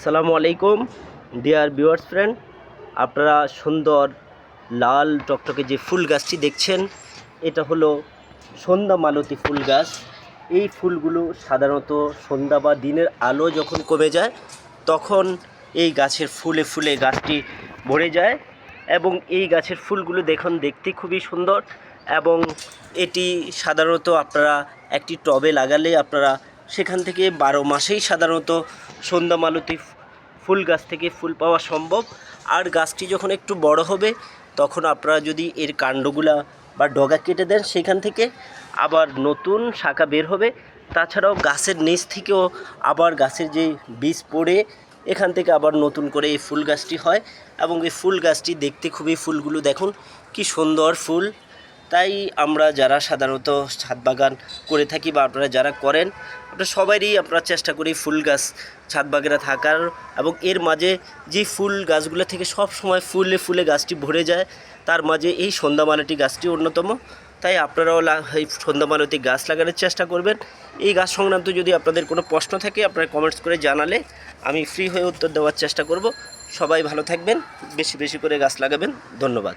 আসসালামু আলাইকুম, dear viewers friend. আপনারা সুন্দর লাল টকটকে যে ফুল গাছটি দেখছেন, এটা হলো সন্ধ্যা মালতী ফুল গাছ। এই ফুলগুলো সাধারণত সন্ধ্যা বা দিনের আলো যখন কমে যায়, তখন এই গাছের ফুলে ফুলে গাছটি ভরে যায় এবং এই গাছের ফুলগুলো দেখুন, দেখতে খুবই সুন্দর এবং এটি সাধারণত আপনারা একটি টবে লাগালে আপনারা সেখান থেকে বারো মাসেই সাধারণত সন্ধ্যা মালতি ফুল গাছ থেকে ফুল পাওয়া সম্ভব। আর গাছটি যখন একটু বড় হবে, তখন আপনারা যদি এর কাণ্ডগুলা বা ডগা কেটে দেন সেখান থেকে আবার নতুন শাখা বের হবে। তাছাড়াও গাছের নিচ থেকেও আবার গাছের যে বীজ পড়ে, এখান থেকে আবার নতুন করে এই ফুল গাছটি হয়। এবং এই ফুল গাছটি দেখতে খুবই ফুলগুলো দেখুন, কি সুন্দর ফুল। তাই আমরা যারা সাধারণত ছাদ বাগান করে থাকি বা আপনারা যারা করেন আপনারা সবারই আমরা চেষ্টা করি ফুল গাছ ছাদ বাগানে থাকার এবং এর মাঝে যে ফুল গাছগুলো থেকে সব সময় ফুলে ফুলে গাছটি ভরে যায়, তার মাঝে এই সন্ধ্যামালাটি গাছটি অন্যতম। তাই আপনারাও এই সন্ধ্যামালতি গাছ লাগানোর চেষ্টা করবেন। এই গাছ সংক্রান্ত যদি আপনাদের কোনো প্রশ্ন থাকে, আপনারা কমেন্টস করে জানালে আমি ফ্রি হয়ে উত্তর দেওয়ার চেষ্টা করব। সবাই ভালো থাকবেন, বেশি বেশি করে গাছ লাগাবেন। ধন্যবাদ।